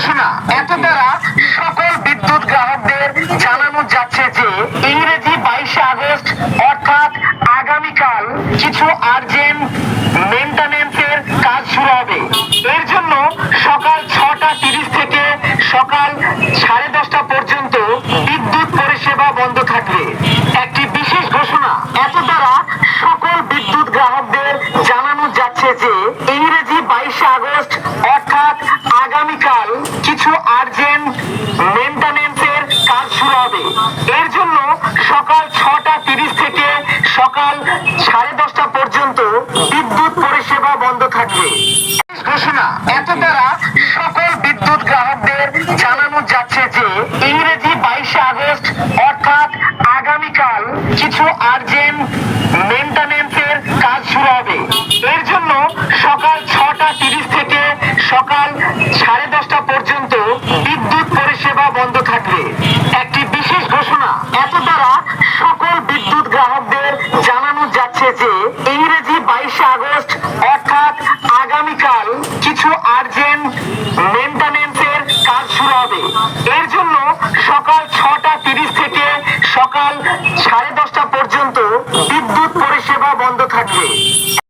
ঘোষণা এত দ্বারা সকল বিদ্যুৎ গ্রাহকদের জানানো যাচ্ছে যে ইংরেজি বাইশে আগস্ট, অর্থাৎ আগামীকাল কিছু আর্জেন্ট মেনটেনেন্সের কাজ শুরু হবে। এর জন্য সকাল ছটা তিরিশ থেকে সকাল সাড়ে দশটা পর্যন্ত বিদ্যুৎ পরিষেবা বন্ধ থাকবে। একটি বিশেষ ঘোষণা, এত দ্বারা সকল বিদ্যুৎ গ্রাহকদের জানানো যাচ্ছে যে ইংরেজি বাইশে আগস্ট, অর্থাৎ মেনটেনেন্সের কাজ শুরু হবে। এর জন্য সকাল ছটা তিরিশ থেকে সকাল সাড়ে দশটা পর্যন্ত বিদ্যুৎ পরিষেবা বন্ধ থাকবে। ঘোষণা। এত দ্বারা সকল বিদ্যুৎ গ্রাহকদের জানানো যাচ্ছে যে ইংরেজি বাইশে আগস্ট, অর্থাৎ আগামীকাল কিছু আর্জেন্ট মেনটেনেন্সের কাজ শুরু হবে। এর জন্য সকাল ছটা তিরিশ থেকে সকাল সাড়ে দশটা পর্যন্ত থাকবে একটি বিশেষ ঘোষণা এত দ্বারা সকল বিদ্যুৎ গ্রাহকদের জানানো যাচ্ছে যে ইংরেজি বাইশে আগস্ট, অর্থাৎ আগামীকাল কিছু আর্জেন্ট মেনটেনেন্সের কাজ শুরু হবে। এর জন্য সকাল ছটা তিরিশ থেকে সকাল সাড়ে দশটা পর্যন্ত বিদ্যুৎ পরিষেবা বন্ধ থাকবে।